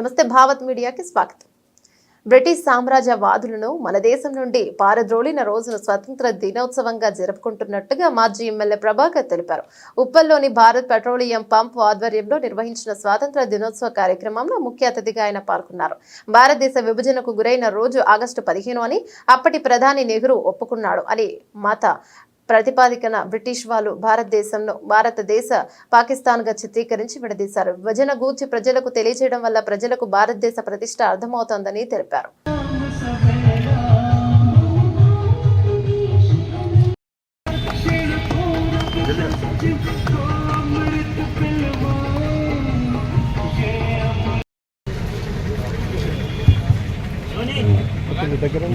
నమస్తే భారత్ మీడియాకి స్వాగతం. బ్రిటిష్ సామ్రాజ్యవాదులను మన దేశం నుండి పారద్రోలిన రోజును స్వతంత్ర దినోత్సవంగా జరుపుకుంటున్నట్టుగా మాజీ ఎమ్మెల్యే ప్రభాకర్ తెలిపారు. ఉప్పల్లోని భారత్ పెట్రోలియం పంప్ ఆధ్వర్యంలో నిర్వహించిన స్వాతంత్ర దినోత్సవ కార్యక్రమంలో ముఖ్య అతిథిగా ఆయన పాల్గొన్నారు. భారతదేశ విభజనకు గురైన రోజు ఆగస్టు పదిహేను అని అప్పటి ప్రధాని నెహ్రూ ఒప్పుకున్నాడు అని మత ప్రతిపాదికన బ్రిటిష్ వాళ్ళు భారతదేశంను భారతదేశ పాకిస్తాన్గా చిత్రీకరించి విడదీశారు. విభజన గూర్చి ప్రజలకు తెలియజేయడం వల్ల ప్రజలకు భారతదేశ ప్రతిష్ట అర్థమవుతోందని తెలిపారు.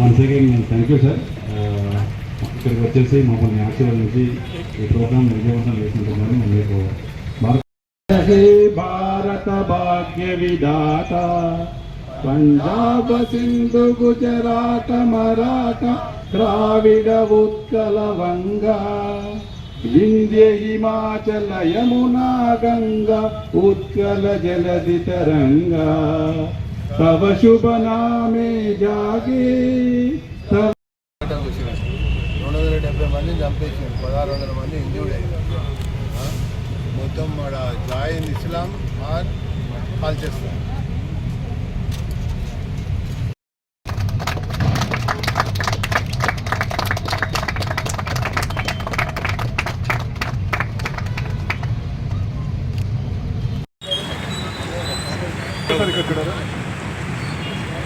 Once again thank you sir ఇక్కడికి వచ్చేసి మమ్మల్ని ఆశీర్వదించి ఈ ప్రోగ్రామ్ విజయవంతం చేసినందుకు మీకు భారత భారత భాగ్య విధాత. పంజాబ సింధు గుజరాత మరాఠ ద్రావిడ ఉత్కల వంగ. వింధ్య హిమాచల యమునా గంగా ఉత్కల జలధి తరంగా. తవ శుభ నామే జాగే. డెబ్బై మందిని చంపేసింది పదహారు వందల మంది ఇంజూర్డ్ అయ్యారు మొత్తం మన జాయిన్ ఇస్లాం ఆర్ కాల్చేస్తారు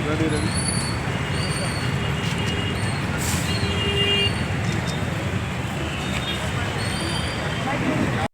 రెడీ రెడీ.